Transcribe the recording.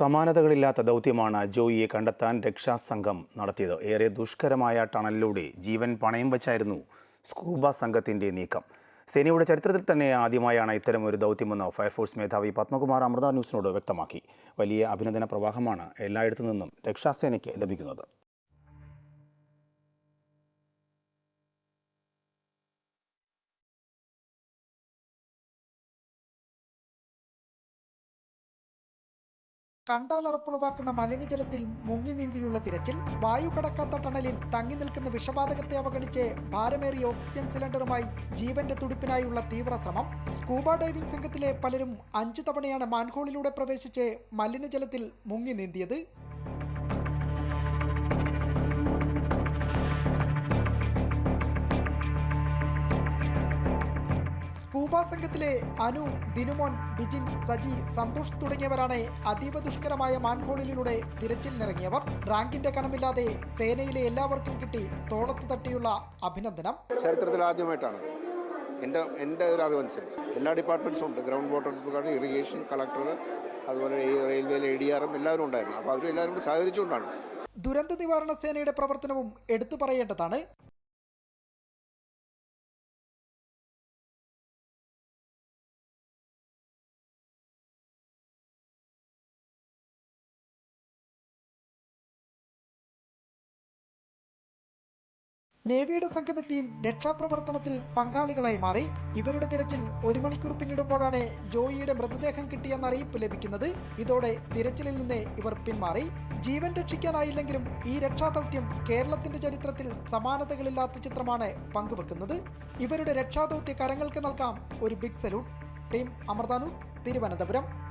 സമാനതകളില്ലാത്ത ദൗത്യമാണ് ജോയിയെ കണ്ടെത്താൻ രക്ഷാസംഘം നടത്തിയത്. ഏറെ ദുഷ്കരമായ ടണലിലൂടെ ജീവൻ പണയം വച്ചായിരുന്നു സ്കൂബ സംഘത്തിന്റെ നീക്കം. സേനയുടെ ചരിത്രത്തിൽ തന്നെ ആദ്യമായാണ് ഇത്തരം ഒരു ദൗത്യമെന്ന് ഫയർഫോഴ്സ് മേധാവി പത്മകുമാർ അമൃത ന്യൂസിനോട് വ്യക്തമാക്കി. വലിയ അഭിനന്ദന പ്രവാഹമാണ് എല്ലായിടത്തു നിന്നും രക്ഷാസേനയ്ക്ക് ലഭിക്കുന്നത്. കണ്ടാലറപ്പുളവാക്കുന്ന മലിനജലത്തിൽ മുങ്ങി നീന്തിയുള്ള തിരച്ചിൽ വായു കടക്കാത്ത ടണലിൽ തങ്ങി നിൽക്കുന്ന വിഷബാധകത്തെ അവഗണിച്ച് ഭാരമേറിയ ഓക്സിജൻ സിലിണ്ടറുമായി ജീവന്റെ തുടിപ്പിനായുള്ള തീവ്ര ശ്രമം. സ്കൂബ ഡൈവിംഗ് സംഘത്തിലെ പലരും അഞ്ചു തവണയാണ് മാൻഹോളിലൂടെ പ്രവേശിച്ച് മലിനജലത്തിൽ മുങ്ങി നീന്തിയത്. സ്കൂബ സംഘത്തിലെ അനു ദിനുമോൻ ബിജിൻ സജി സന്തോഷ് തുടങ്ങിയവരാണ് അതീവ ദുഷ്കരമായ മാൻഹോളിലൂടെ തിരച്ചിലിനിറങ്ങിയവർ റാങ്കിന്റെ കനമില്ലാതെ സേനയിലെ എല്ലാവർക്കും കിട്ടി തോളത്ത് തട്ടിയുള്ള അഭിനന്ദനം. ചരിത്രത്തിൽ ആദ്യമായിട്ടാണ് എന്റെ എന്റെ ഒരു അറിവനുസരിച്ച് എല്ലാ ഡിപ്പാർട്ട്മെന്റ്സും ഉണ്ട്. Ground water department irrigation collector അതുപോലെ ഈ റെയിൽവേയിലെ എ ഡി ആറും എല്ലാവരും ഉണ്ടായിരുന്നു. അപ്പോൾ അവരെല്ലാവരും കൂടി സഹകരിച്ചുകൊണ്ടാണ്. ദുരന്ത നിവാരണ സേനയുടെ പ്രവർത്തനവും എടുത്തു പറയേണ്ടതാണ്. നേവിയുടെ സംഘമെത്തിയും രക്ഷാപ്രവർത്തനത്തിൽ പങ്കാളികളായി മാറി. ഇവരുടെ തിരച്ചിൽ ഒരു മണിക്കൂർ പിന്നിടുമ്പോഴാണ് ജോയിയുടെ മൃതദേഹം കിട്ടിയെന്ന അറിയിപ്പ് ലഭിക്കുന്നത്. ഇതോടെ തിരച്ചിലിൽ നിന്ന് ഇവർ പിന്മാറി. ജീവൻ രക്ഷിക്കാനായില്ലെങ്കിലും ഈ രക്ഷാദൗത്യം കേരളത്തിന്റെ ചരിത്രത്തിൽ സമാനതകളില്ലാത്ത ചിത്രമാണ് പങ്കുവെക്കുന്നത്. ഇവരുടെ രക്ഷാദൗത്യ കരങ്ങൾക്ക് നൽകാം ഒരു ബിഗ് സല്യൂട്ട്. ടീം അമൃതാനൂസ് തിരുവനന്തപുരം.